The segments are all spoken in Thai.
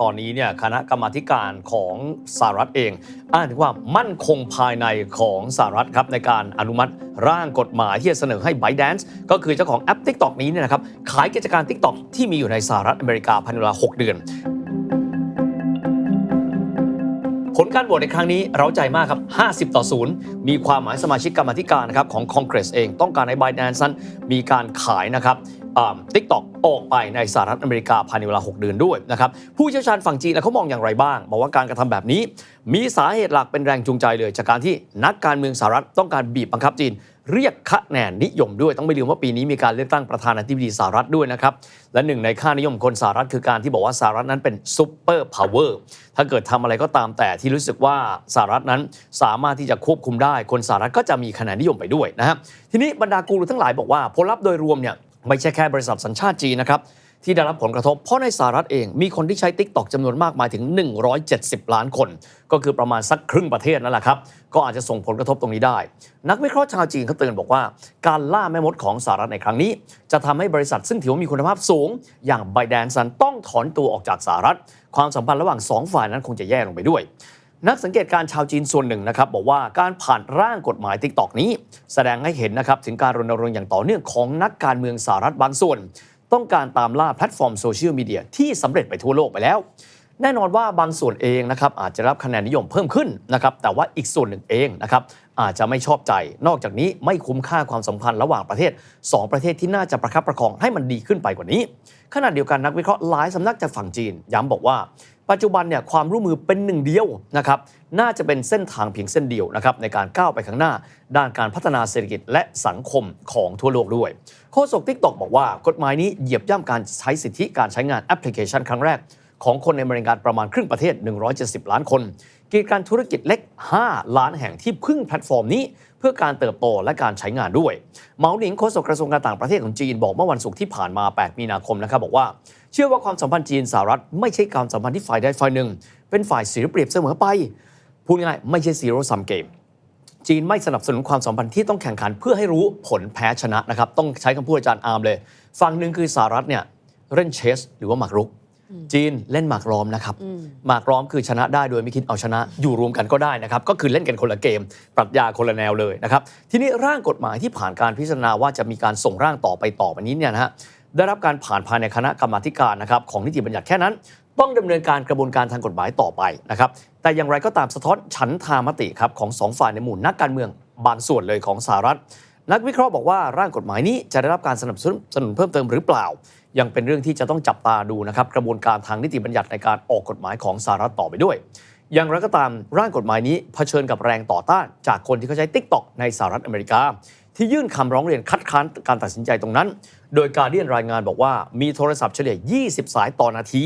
ตอนนี้เนี่ยคณะกรรมาการของสหรัฐเองอ้างถึงความั่นคงภายในของสหรัฐครับในการอนุมัติร่างกฎหมายที่จะเสนอให้ b y d a n c e ก็คือเจ้าของแอป TikTok นี้เนี่ยนะครับขายกิจการ TikTok ที่มีอยู่ในสหรัฐอเมริกาภายในเวลา 6 เดือน ผลการโหวตในครั้งนี้เราใจมากครับ 50 ต่อ 0 มีความหมายสมาชิกกรรมธิการนะครับของคอนเกรสเองต้องการให้ b y d a n c e นั้นมีการขายนะครับทิกตอก ออกไปในสหรัฐอเมริกาภายในเวลา 6 เดือนด้วยนะครับผู้เชี่ยวชาญฝั่งจีนเขามองอย่างไรบ้างบอกว่าการกระทำแบบนี้ มีสาเหตุหลักเป็นแรงจูงใจเลย จากการที่นักการเมืองสหรัฐต้องการบีบบังคับจีน เรียกคะแนนนิยมด้วยต้องไม่ลืมว่าปีนี้มีการเลือกตั้งประธานาธิบดีสหรัฐด้วยนะครับและหนึ่งในค่านิยมคนสหรัฐคือการที่บอกว่าสหรัฐนั้นเป็นซุปเปอร์พาวเวอร์ถ้าเกิดทำอะไรก็ตามแต่ที่รู้สึกว่าสหรัฐนั้นสามารถที่จะควบคุมได้ คนสหรัฐก็จะมีคะแนนนิยมไปด้วยนะครับทีนี้บรรดากูรูทั้งหลายบอกว่าผลลัพธ์โดยรวมเนี่ย ไม่ใช่แค่บริษัทสัญชาติจีนนะครับที่ได้รับผลกระทบ เพราะในสหรัฐเองมีคนที่ใช้ Tik t o อกจำนวนมากมายถึง 170 ล้านคน ก็คือประมาณสักครึ่งประเทศนั่นแหละครับ ก็อาจจะส่งผลกระทบตรงนี้ได้ นักวิเคราะห์ชาวจีนเขาเตือนบอกว่า การล่าแม่มดของสหรัฐในครั้งนี้ จะทำให้บริษัทซึ่งถือว่ามีคุณภาพสูง อย่าง b y d a n c e ต้องถอนตัวออกจากสหรัฐ ความสัมพันธ์ระหว่างสองฝ่ายนั้นคงจะแย่ลงไปด้วย นักสังเกตการ์ชาวจีนส่วนหนึ่งนะครับบอกว่าการผ่านร่างกฎหมาย t ิ k t o k นี้ แสดงให้เห็นนะครับถึงการรณรงค์อย่างต่อเนื่องของนักการเมืองสหรัฐบางส่วน ต้องการตามล่าแพลตฟอร์มโซเชียลมีเดียที่สำเร็จไปทั่วโลกไปแล้ว แน่นอนว่าบางส่วนเองนะครับอาจจะรับคะแนนนิยมเพิ่มขึ้นนะครับแต่ว่าอีกส่วนหนึ่งเองนะครับอาจจะไม่ชอบใจ นอกจากนี้ไม่คุ้มค่าความสัมพันธ์ระหว่างประเทศ 2 ประเทศที่น่าจะประคับประคองให้มันดีขึ้นไปกว่านี้ขณะเดียวกันนักวิเคราะห์หลายสำนักจากฝั่งจีน ย้ำบอกว่า ปัจจุบันเนี่ยความร่วมมือเป็นหนึ่งเดียวนะครับน่าจะเป็นเส้นทางเพียงเส้นเดียวนะครับในการก้าวไปข้างหน้า ด้านการพัฒนาเศรษฐกิจและสังคมของทั่วโลกด้วย โฆษกทิกตอกบอกว่ากฎหมายนี้เหยียบย่ำการใช้สิทธิการใช้งานแอปพลิเคชันครั้งแรก ของคนในอเมริการประมาณครึ่งประเทศ 170 ล้านคน กิจการธุรกิจเล็ก 5 ล้านแห่งที่พึ่งแพลตฟอร์มนี้เพื่อการเติบโตและการใช้งานด้วยเหมาหนิงโฆษกกระทรวงการต่างประเทศของจีนบอกเมื่อวันศุกร์ที่ผ่านมา 8 มีนาคมนะครับบอกว่า เชื่อว่าความสัมพันธ์จีนสหรัฐไม่ใช่ความสัมพันธ์ที่ฝ่ายใดฝ่ายหนึ่ง เป็นฝ่ายเสียเปรียบเสมอไปพูดง่ายไม่ใช่ซีโร่ซัมเกมจีนไม่สนับสนุนความสัมพันธ์ที่ต้องแข่งขันเพื่อให้รู้ผลแพ้ชนะนะครับต้องใช้คำพูดอาจารย์อาร์มเลย ฝั่งหนึ่งคือสหรัฐเนี่ยเล่นเชส หรือว่าหมากรุก จีนเล่นหมากล้อมนะครับหมากล้อมคือชนะได้โดยไม่คิดเอาชนะ อยู่รวมกันก็ได้นะครับ ก็คือเล่นกันคนละเกม ปรัชญาคนละแนวเลยนะครับ ทีนี้ร่างกฎหมายที่ผ่านการพิจารณาว่าจะมีการส่งร่างต่อไปต่อไปนี้เนี่ยนะฮะได้รับการผ่านภายในคณะกรรมาธิการนะครับของนิติบัญญัติแค่นั้น ต้องดำเนินการกระบวนการทางกฎหมายต่อไปนะครับแต่อย่างไรก็ตามสะท้อนฉันทามติครับของสองฝ่ายในหมู่นักการเมืองบางส่วนเลยของสหรัฐ นักวิเคราะห์บอกว่าร่างกฎหมายนี้จะได้รับการสนับสนุนเพิ่มเติมหรือเปล่า ยังเป็นเรื่องที่จะต้องจับตาดูนะครับกระบวนการทางนิติบัญญัติในการออกกฎหมายของสหรัฐต่อไปด้วย อย่างไรก็ตามร่างกฎหมายนี้เผชิญกับแรงต่อต้าน จากคนที่เขาใช้ TikTok ในสหรัฐอเมริกา ที่ยื่นคำร้องเรียนคัดค้านการตัดสินใจตรงนั้น โดยการเดียนรายงานบอกว่ามีโทรศัพท์เฉลี่ย 20 สายต่อนาที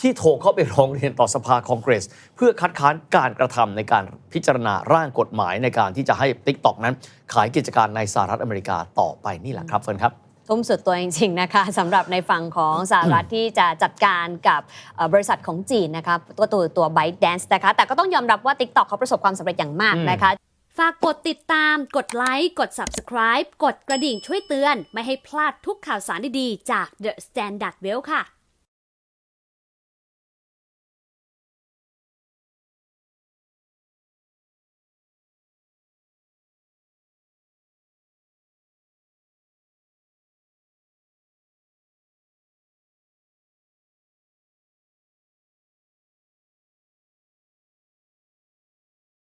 ที่โทรเข้าไปร้องเรียนต่อสภาคองเกรส เพื่อคัดค้านการกระทำในการพิจารณาร่างกฎหมายในการที่จะให้ TikTok นั้น ขายกิจการในสหรัฐอเมริกาต่อไปนี่แหละครับเฟิร์นครับ ทุ่มสุดตัวจริงๆนะคะสำหรับในฝั่งของสหรัฐที่จะจัดการกับบริษัทของจีนนะคะตัวตัวตัวไบต์แดนซ์นะคะแต่ก็ต้องยอมรับว่า TikTok เขาประสบความสำเร็จอย่างมากนะคะฝากกดติดตาม กดไลค์ กด Subscribe กดกระดิ่งช่วยเตือน ไม่ให้พลาดทุกข่าวสารดีๆ จาก The Standard Well ค่ะ